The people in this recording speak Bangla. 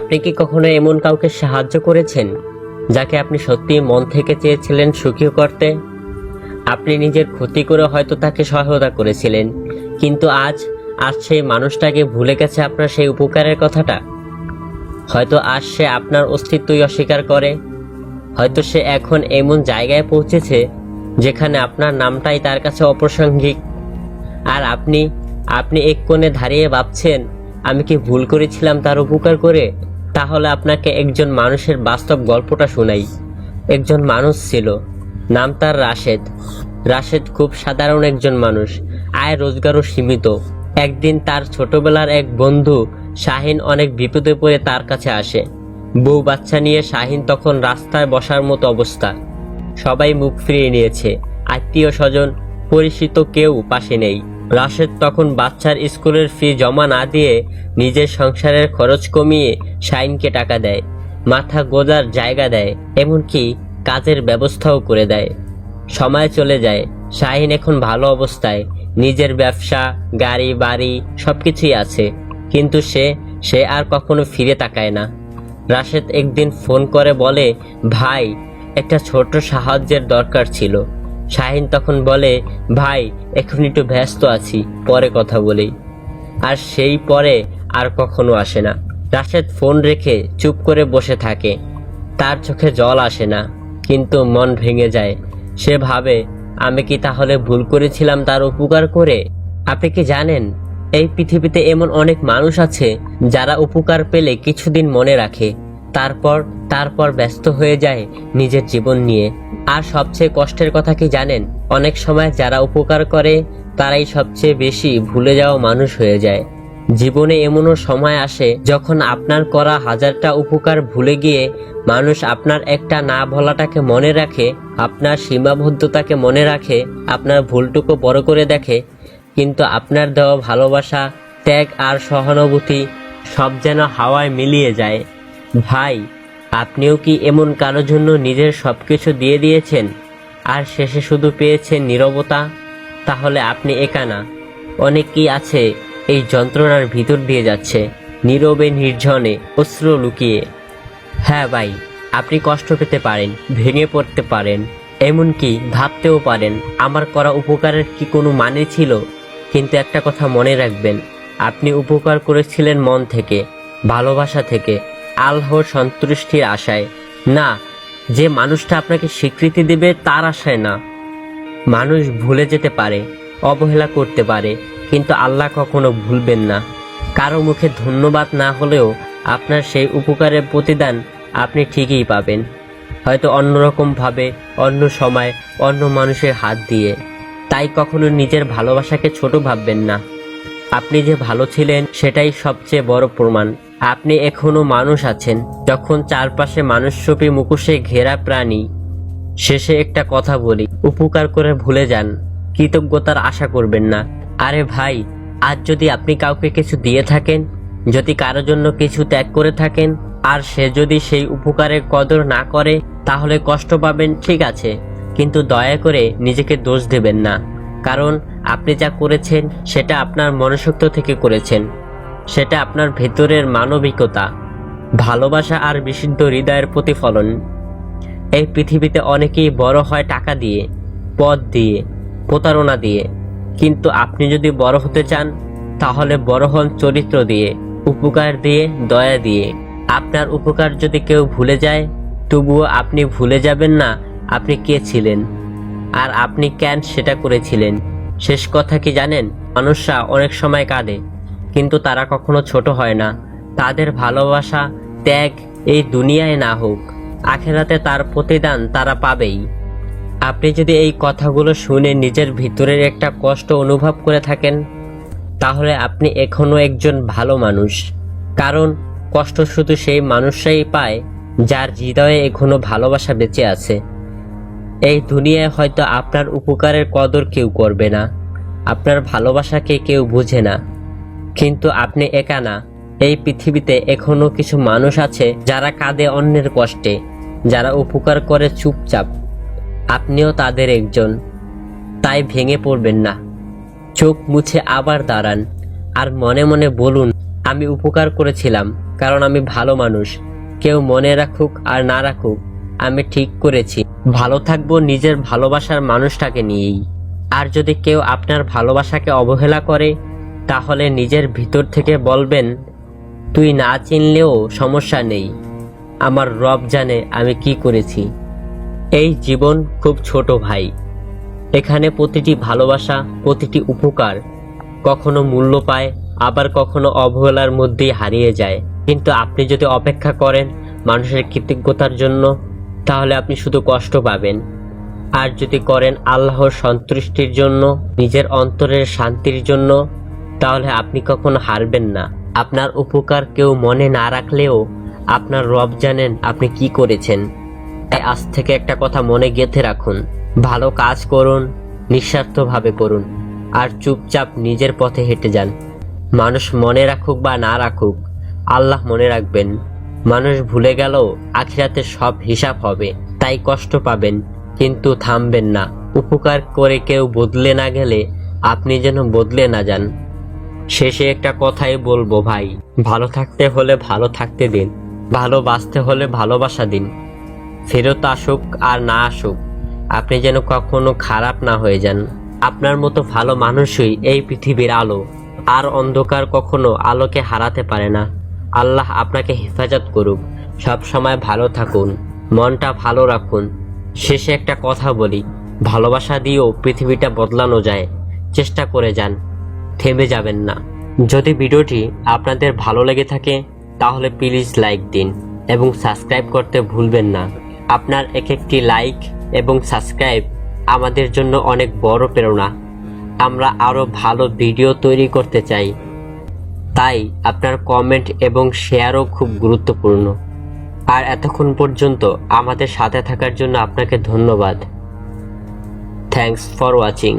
আপনি কি কখনো এমন কাউকে সাহায্য করেছেন, যাকে আপনি সত্যি মন থেকে চেয়েছিলেন সুখী করতে? আপনি নিজের ক্ষতি করে হয়তো তাকে সহায়তা করেছিলেন, কিন্তু আজ আজ সেই মানুষটাকে ভুলে গেছে আপনার সেই উপকারের কথাটা? হয়তো আজ সে আপনার অস্তিত্বই অস্বীকার করে, হয়তো সে এখন এমন জায়গায় পৌঁছেছে, যেখানে আপনার নামটাই তার কাছে অপ্রাসঙ্গিক। আর আপনি আপনি এক কোণে দাঁড়িয়ে ভাবছেন আমি কি ভুল করেছিলাম তার উপকার করে? তাহলে আপনাকে একজন মানুষের বাস্তব গল্পটা শোনাই। একজন মানুষ ছিল, নাম তার রাশেদ। রাশেদ খুব সাধারণ একজন মানুষ, আয় রোজগারও সীমিত। একদিন তার ছোটবেলার এক বন্ধু শাহিন অনেক বিপদে পড়ে তার কাছে আসে। বউ বাচ্চা নিয়ে শাহিন তখন রাস্তায় বসার মতো অবস্থা। সবাই মুখ ফিরিয়ে নিয়েছে। আত্মীয় স্বজন, পরিচিত কেউ পাশে নেই। রাশেদ তখন বাচ্চার স্কুলের ফি জমা না দিয়ে নিজের সংসারের খরচ কমিয়ে শাইনকে টাকা দেয়, মাথা গোজার জায়গা দেয়, এমনকি কাজের ব্যবস্থাও করে দেয়। সময় চলে যায় শাহিন এখন ভালো অবস্থায়, নিজের ব্যবসা, গাড়ি, বাড়ি সবকিছুই আছে, কিন্তু সে সে আর কখনো ফিরে তাকায় না। রাশেদ একদিন ফোন করে বলে, ভাই, একটা ছোট সাহায্যের দরকার ছিল। শাহিন তখন বলে, ভাই এখন একটু ব্যস্ত আছি, পরে কথা বলি। আর সেই পরে আর কখনো আসে না। রাশেদ ফোন রেখে চুপ করে বসে থাকে। তার চোখে জল আসে না, কিন্তু মন ভেঙে যায়। সে ভাবে, আমি কি তাহলে ভুল করেছিলাম তার উপকার করে? আপনি কি জানেন, এই পৃথিবীতে এমন অনেক মানুষ আছে যারা উপকার পেলে কিছুদিন মনে রাখে। তারপর তারপর ব্যস্ত হয়ে যায় নিজের জীবন নিয়ে। আর সবচেয়ে কষ্টের কথা কি জানেন? অনেক সময় যারা উপকার করে, তারাই সবচেয়ে বেশি ভুলে যাওয়া মানুষ হয়ে যায়। জীবনে এমনও সময় আসে যখন আপনার করা হাজারটা উপকার ভুলে গিয়ে মানুষ আপনার একটা না বলাটাকে মনে রাখে, আপনার সীমাবদ্ধতাকে মনে রাখে, আপনার ভুলটুকু বড় করে দেখে। কিন্তু আপনার দেওয়া ভালোবাসা, ত্যাগ আর সহানুভূতি সব যেন হাওয়ায় মিলিয়ে যায়। ভাই, আপনিও কি এমন কারোর জন্য নিজের সব কিছু দিয়ে দিয়েছেন? আর শেষে শুধু পেয়েছেন নীরবতা? তাহলে আপনি একা না। অনেকেই আছে এই যন্ত্রণার ভিতর দিয়ে যাচ্ছে, নীরবে নির্জনে অস্ত্র লুকিয়ে। হ্যাঁ ভাই, আপনি কষ্ট পেতে পারেন, ভেঙে পড়তে পারেন, এমনকি ভাবতেও পারেন, আমার করা উপকারের কি কোনো মানে ছিল? কিন্তু একটা কথা মনে রাখবেন, আপনি উপকার করেছিলেন মন থেকে, ভালোবাসা থেকে আল্লাহর সন্তুষ্টির আশায়। না, যে মানুষটা আপনাকে স্বীকৃতি দেবে তার আশায় না। মানুষ ভুলে যেতে পারে, অবহেলা করতে পারে, কিন্তু আল্লাহ কখনো ভুলবেন না। কারও মুখে ধন্যবাদ না হলেও আপনার সেই উপকারের প্রতিদান আপনি ঠিকই পাবেন। হয়তো অন্যরকমভাবে, অন্য সময়, অন্য মানুষের হাত দিয়ে। তাই কখনো নিজের ভালোবাসাকে ছোট ভাববেন না। আপনি যে ভালো ছিলেন, সেটাই সবচেয়ে বড় প্রমাণ। আপনি এখনও মানুষ আছেন। যখন চারপাশে মানুষরূপী মুখোশে ঘেরা প্রাণী, শেষে একটা কথা বলি, উপকার করে ভুলে যান, কৃতজ্ঞতার আশা করবেন না। আরে ভাই, আজ যদি আপনি কাউকে কিছু দিয়ে থাকেন, যদি কারোর জন্য কিছু ত্যাগ করে থাকেন, আর সে যদি সেই উপকারের কদর না করে, তাহলে কষ্ট পাবেন, ঠিক আছে। কিন্তু দয়া করে নিজেকে দোষ দেবেন না। কারণ আপনি যা করেছেন, সেটা আপনার মনসত্ব থেকে করেছেন। সেটা আপনার ভেতরের মানবিকতা, ভালোবাসা আর বিশুদ্ধ হৃদয়ের প্রতিফলন। এই পৃথিবীতে অনেকেই বড় হয় টাকা দিয়ে, পদ দিয়ে, প্রতারণা দিয়ে। কিন্তু আপনি যদি বড় হতে চান, তাহলে বড় হন চরিত্র দিয়ে, উপকার দিয়ে, দয়া দিয়ে। আপনার উপকার যদি কেউ ভুলে যায়, তবুও আপনি ভুলে যাবেন না আপনি কে ছিলেন আর আপনি কেন সেটা করেছিলেন। শেষ কথা কি জানেন? মানুষরা অনেক সময় কাঁদে। কিন্তু তারা কখনো ছোট হয় না। তাদের ভালোবাসা, ত্যাগ এই দুনিয়ায় না হোক, আখেরাতে তার প্রতিদান তারা পাবেই। আপনি যদি এই কথাগুলো শুনে নিজের ভিতরের একটা কষ্ট অনুভব করে থাকেন, তাহলে আপনি এখনও একজন ভালো মানুষ। কারণ কষ্ট শুধু সেই মানুষরাই পায় যার হৃদয়ে এখনও ভালোবাসা বেঁচে আছে। এই দুনিয়ায় হয়তো আপনার উপকারের কদর কেউ করবে না। আপনার ভালোবাসাকে কেউ বুঝে না। কিন্তু আপনি একা না। এই পৃথিবীতে এখনও কিছু মানুষ আছে যারা কাঁদে অন্যের কষ্টে, যারা উপকার করে চুপচাপ। আপনিও তাদের একজন। তাই ভেঙে পড়বেন না। চোখ মুছে আবার দাঁড়ান আর মনে মনে বলুন, আমি উপকার করেছিলাম, কারণ আমি ভালো মানুষ। কেউ মনে রাখুক আর না রাখুক, আমি ঠিক করেছি। ভালো থাকব নিজের ভালোবাসার মানুষটাকে নিয়েই। আর যদি কেউ আপনার ভালোবাসাকে অবহেলা করে তাহলে নিজের ভিতর থেকে বলবেন, তুই না চিনলেও সমস্যা নেই। আমার রব জানে আমি কি করেছি। এই জীবন খুব ছোট ভাই। এখানে প্রতিটি ভালোবাসা, প্রতিটি উপকার কখনো মূল্য পায়, আবার কখনো অবহেলার মধ্যেই হারিয়ে যায়। কিন্তু আপনি যদি অপেক্ষা করেন মানুষের কৃতজ্ঞতার জন্য, তাহলে আপনি শুধু কষ্ট পাবেন। আর যদি করেন আল্লাহর সন্তুষ্টির জন্য, নিজের অন্তরের শান্তির জন্য তাহলে আপনি কখনো হারবেন না। আপনার উপকার কেউ মনে না রাখলেও আপনার রব জানেন আপনি কি করেছেন। তাই আজ থেকে একটা কথা মনে গেঁথে রাখুন। ভালো কাজ করুন, নিঃস্বার্থভাবে করুন, আর চুপচাপ নিজের পথে হেঁটে যান। মানুষ মনে রাখুক বা না রাখুক, আল্লাহ মনে রাখবেন। মানুষ ভুলে গেলেও আখিরাতে সব হিসাব হবে, তাই কষ্ট পাবেন, কিন্তু থামবেন না। উপকার করে কেউ বদলে না গেলে আপনি যেন বদলে না যান। শেষে একটা কথাই বলব ভাই, ভালো থাকতে হলে ভালো থাকতে দিন ভালোবাসতে হলে ভালোবাসা দিন। ফেরত আসুক আর না আসুক, আপনি যেন কখনো খারাপ না হয়ে যান। আপনার মতো ভালো মানুষই এই পৃথিবীর আলো, আর অন্ধকার কখনো আলোকে হারাতে পারে না। আল্লাহ আপনাকে হেফাজত করুক, সব সময় ভালো থাকুন, মনটা ভালো রাখুন। শেষে একটা কথা বলি, ভালোবাসা দিয়েও পৃথিবীটা বদলানো যায়, চেষ্টা করে যান। থেমে যাবেন না। যদি ভিডিওটি আপনাদের ভালো লেগে থাকে, তাহলে প্লিজ লাইক দিন এবং সাবস্ক্রাইব করতে ভুলবেন না। আপনার এক একটি লাইক এবং সাবস্ক্রাইব আমাদের জন্য অনেক বড় প্রেরণা। আমরা আরও ভালো ভিডিও তৈরি করতে চাই। তাই আপনার কমেন্ট এবং শেয়ারও খুব গুরুত্বপূর্ণ। আর এতক্ষণ পর্যন্ত আমাদের সাথে থাকার জন্য আপনাকে ধন্যবাদ। Thanks for watching.